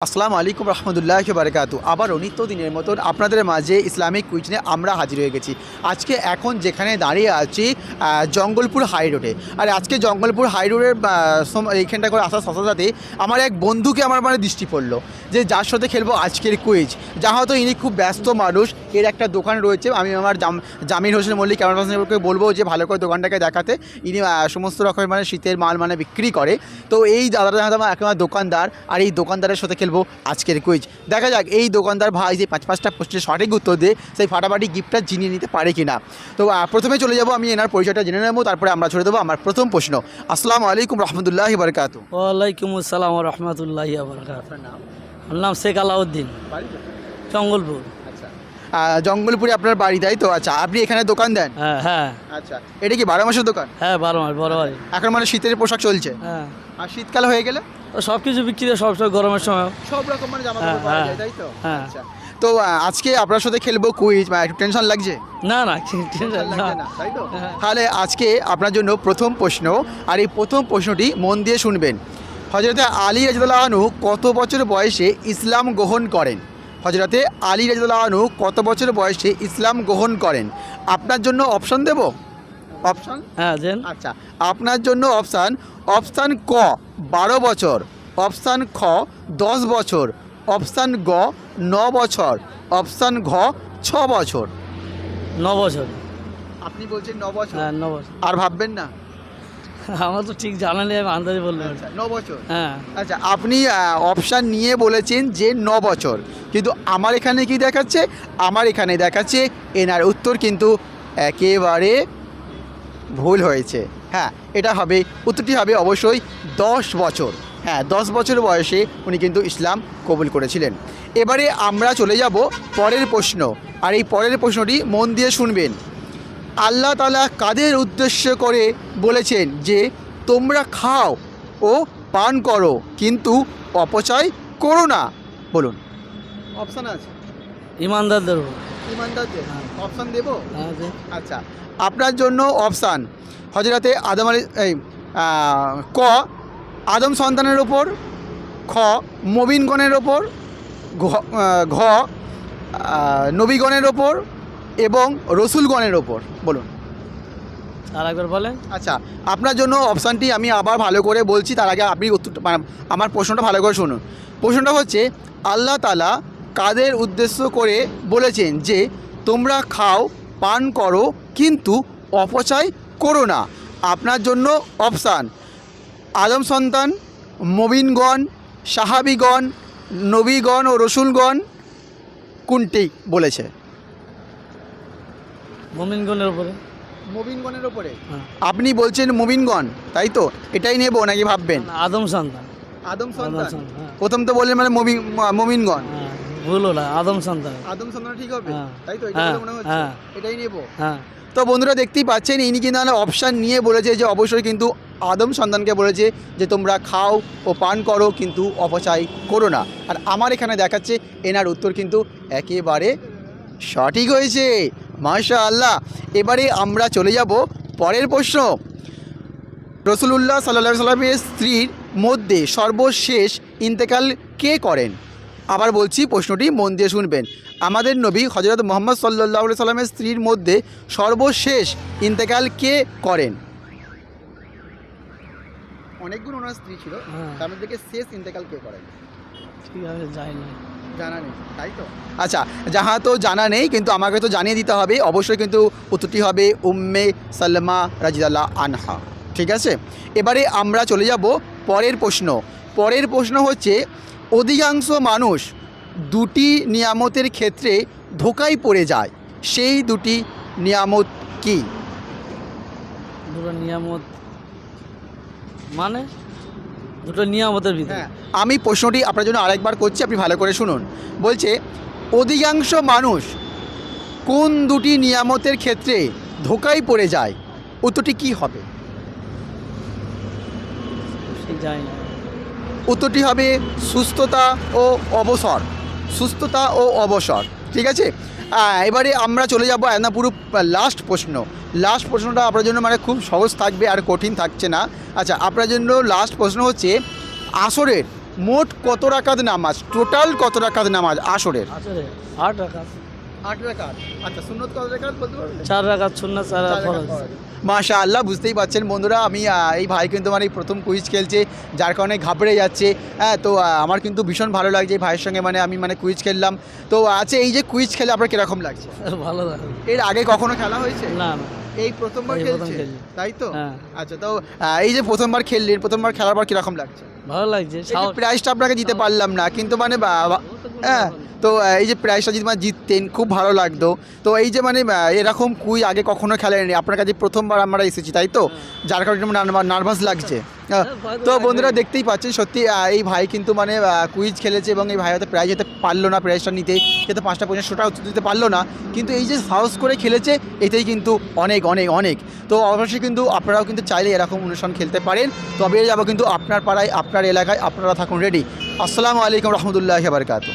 আসসালামু আলাইকুম রহমতুল্লাহ বারকাতু আবারও নিত্যদিনের মতন আপনাদের মাঝে ইসলামিক কুইজ নিয়ে আমরা হাজির হয়ে গেছি। আজকে এখন যেখানে দাঁড়িয়ে আছি জঙ্গলপুর হাই রোডে। আর আজকে জঙ্গলপুর হাই রোডের এইখানটা করে আসার সাথে সাথে আমার এক বন্ধুকে আমার মানে দৃষ্টি পড়ল যে যার সাথে খেলব আজকের কুইজ। যা হয়তো ইনি খুব ব্যস্ত মানুষ, এর একটা দোকান রয়েছে। আমি আমার জাম- জামির হোসেন মল্লিক ক্যামেরা পার্সনকে বলব যে ভালো করে দোকানটাকে দেখাতে। ইনি সমস্ত রকমের মানে শীতের মাল মানে বিক্রি করে। তো এই দাদাটা আমার দোকানদার। আর এই দোকানদারের সাথে খেলব আজকের কুইজ দেখা যাক এই দোকানদার ভাই যে পাঁচ পাঁচটা প্রশ্নের সঠিক উত্তর দিয়ে সেই ফাটাফাটি গিফটটা জিনিয়ে নিতে পারে কিনা। তো প্রথমে চলে যাব আমি এনার পরিচয়টা জেনে নেব তারপরে আমরা ছড়ে দেবো আমার প্রথম প্রশ্ন। আসসালামু আলাইকুম রহমতুল্লাহ বরকাত ওয়ালাইকুম আসসালাম রহমতুল্লাহ বরকাত নাম শেখ আলাউদ্দিন। জঙ্গলপুর। জঙ্গলপুরে আপনার বাড়ি তাই তো? আচ্ছা আপনি এখানে দোকান দেন? হ্যাঁ হ্যাঁ। আচ্ছা এটা কি বারো মাসের দোকান? হ্যাঁ বারো মাস বড়। এখন মানে শীতের পোশাক চলছে? হ্যাঁ। আর শীতকাল হয়ে গেলে? সব কিছু বিক্রি হয় সব সময় গরমের সময়। সব রকম মানে জামা হ্যাঁ, কাপড় পাওয়া হ্যাঁ, যায় তাই তো? হ্যাঁ। আচ্ছা। তো আহ, আজকে আপনার সাথে খেলব কুইজ একটু টেনশন লাগছে? না না টেনশন লাগছে না, তাই তো? হ্যাঁ। তাহলে আজকে আপনার জন্য প্রথম প্রশ্ন আর এই প্রথম প্রশ্নটি মন দিয়ে শুনবেন। হজরতে আলী রাজদুল্লাহ আনু কত বছর বয়সে ইসলাম গ্রহণ করেন? হজরতে আলী রাজদুল্লাহ আনু কত বছর বয়সে ইসলাম গ্রহণ করেন? আপনার জন্য অপশন দেব? অপশন হ্যাঁ দেন। আচ্ছা আপনার জন্য অপশান অপশান ক। বারো বছর অপশান খ দশ বছর অপশান গ ন বছর অপশান ঘ ছ বছর। ন বছর। আপনি বলছেন ন বছর? হ্যাঁ ন বছর। আর ভাববেন না? আমার তো ঠিক জানা নেই আমি আন্দাজে বললাম আচ্ছা ন বছর। হ্যাঁ। আচ্ছা আপনি অপশান নিয়ে বলেছেন যে ন বছর। কিন্তু আমার এখানে কি দেখাচ্ছে? আমার এখানে দেখাচ্ছে এনার উত্তর কিন্তু একেবারে ভুল হয়েছে। হ্যাঁ এটা হবে, উত্তরটি হবে অবশ্যই দশ বছর। হ্যাঁ দশ বছর বয়সে উনি কিন্তু ইসলাম কবুল করেছিলেন। এবারে আমরা চলে যাব পরের প্রশ্ন। আর এই পরের প্রশ্নটি মন দিয়ে শুনবেন। আল্লাহ তালা কাদের উদ্দেশ্য করে বলেছেন যে, তোমরা খাও ও পান করো, কিন্তু অপচয় করো না। বলুন। অপশান আছে। ইমানদারদের হ্যাঁ। অপশান দেবো? হ্যাঁ। আচ্ছা আপনার জন্য অপশান হজরতে আদম আলী এই আহ, ক আদম সন্তানের ওপর খ মবিনগণের ওপর ঘ আহ, ঘ আহ, নবীগণের ওপর এবং রসুলগণের ওপর বলুন। আর একবার বলেন। আচ্ছা আপনার জন্য অপশানটি আমি আবার ভালো করে বলছি তার আগে আপনি উত্তরটা মানে আমার প্রশ্নটা ভালো করে শুনুন। প্রশ্নটা হচ্ছে আল্লাহ তালা কাদের উদ্দেশ্য করে বলেছেন যে তোমরা খাও পান করো কিন্তু অপচয় করো না। আপনার জন্য অপশান আদম সন্তান মবিনগণ সাহাবিগণ নবীগণ ও রসুলগণ কোনটি বলেছে? মমিনগণের উপরে। মবিনগণের ওপরে হ্যাঁ। আপনি বলছেন মুমিনগণ তাই তো? এটাই নেব নাকি ভাববেন? আদম সন্তান। আদম সন্তান। হ্যাঁ। প্রথম তো বললেন মানে মুমিন মুমিনগণ। হ্যাঁ। ভুল হলো আদম সন্তান। আদম সন্তান ঠিক হবে? হ্যাঁ। তাই তো এটা হ্যাঁ, মনে হচ্ছে। হ্যাঁ। এটাই নেব হ্যাঁ। তো বন্ধুরা দেখতেই পাচ্ছেন ইনি কিন্তু অপশান নিয়ে বলেছে যে অবশ্যই কিন্তু আদম সন্তানকে বলেছে যে তোমরা খাও ও পান করো কিন্তু অপচয় করো না। আর আমার এখানে দেখাচ্ছে এনার উত্তর কিন্তু একেবারে সঠিক হয়েছে। মাশা আল্লাহ এবারে আমরা চলে যাব পরের প্রশ্ন। রসুলুল্লাহ সাল্লা সাল্লামের স্ত্রীর মধ্যে সর্বশেষ ইন্তেকাল কে করেন? আবার বলছি প্রশ্নটি মন দিয়ে শুনবেন। আমাদের নবী হজরত মোহাম্মদ সাল্লাহ সাল্লামের স্ত্রীর মধ্যে সর্বশেষ ইন্তেকাল কে করেন? অনেকগুলো ওনার স্ত্রী ছিল। হ্যাঁ। তার মধ্যে শেষ ইন্তেকাল কে করেন? ঠিক আছে যাই না। জানা নেই। তাই তো? আচ্ছা যাহা তো জানা নেই কিন্তু আমাকে তো জানিয়ে দিতে হবে। অবশ্যই কিন্তু উত্তরটি হবে উম্মে সালমা রাজিদাল্লাহ আনহা। ঠিক আছে? এবারে আমরা চলে যাব পরের প্রশ্ন। পরের প্রশ্ন হচ্ছে অধিকাংশ মানুষ দুটি নিয়ামতের ক্ষেত্রে ধোকায় পড়ে যায়। সেই দুটি নিয়ামত কি? দুটো নিয়ামত মানে? দুটো নিয়ামতের ভিতরে। হ্যাঁ আমি প্রশ্নটি আপনার জন্য আরেকবার করছি আপনি ভালো করে শুনুন। বলছে অধিকাংশ মানুষ কোন দুটি নিয়ামতের ক্ষেত্রে ধোকায় পড়ে যায়? উত্তরটি কি হবে? যাই না। উত্তরটি হবে সুস্থতা ও অবসর। সুস্থতা ও অবসর, ঠিক আছে? এবারে আমরা চলে যাব পুরো লাস্ট প্রশ্ন। লাস্ট প্রশ্নটা আপনার জন্য মানে খুব সহজ থাকবে আর কঠিন থাকছে না। আচ্ছা আপনার জন্য লাস্ট প্রশ্ন হচ্ছে, আসরের মোট কত রাকাত নামাজ? টোটাল কত রাকাত নামাজ আসরের? আট রাখাত আট রাকাত আচ্ছা সুন্নত কত রাকাত বলতে পারবেন? চার ফরজ। মাশা আল্লাহ বুঝতেই পারছেন বন্ধুরা আমি এই ভাই কিন্তু মানে এই প্রথম কুইজ খেলছে যার কারণে ঘাবড়ে যাচ্ছে। হ্যাঁ তো আমার কিন্তু ভীষণ ভালো লাগছে এই ভাইয়ের সঙ্গে মানে আমি মানে কুইজ খেললাম। তো আছে এই যে কুইজ খেলে আপনার কীরকম লাগছে? ভালো লাগে। এর আগে কখনো খেলা হয়েছে? না এই প্রথমবার খেলছে? তাই তো? হ্যাঁ। আচ্ছা তো এই যে প্রথমবার খেললেন প্রথমবার খেলার পর কীরকম লাগছে? ভালো লাগছে প্রাইজটা আপনাকে দিতে পারলাম না কিন্তু মানে হ্যাঁ। তো এই যে প্রাইজটা যদি মানে জিততেন খুব ভালো লাগতো। তো এই যে মানে এরকম কুই আগে কখনো খেলেনি। আপনার কাছে প্রথমবার আমরা এসেছি তাই তো? যার কারণে নার্ভাস লাগছে। আহ, তো বন্ধুরা দেখতেই পাচ্ছেন সত্যি এই ভাই কিন্তু মানে কুইজ খেলেছে এবং এই ভাই হয়তো প্রাইজ হতে পারল না প্রাইজটা নিতে। যেতে পাঁচটা পঞ্চাশটা উত্তর দিতে পারল না। কিন্তু এই যে সাহস করে খেলেছে এতেই কিন্তু অনেক অনেক অনেক। তো অবশ্যই কিন্তু আপনারাও কিন্তু চাইলে এরকম অনুষ্ঠান খেলতে পারেন। তবে যাব কিন্তু আপনার পাড়ায় আপনার এলাকায় আপনারা থাকুন রেডি। আসসালামু আলাইকুম রহমতুল্লাহ বারকাতু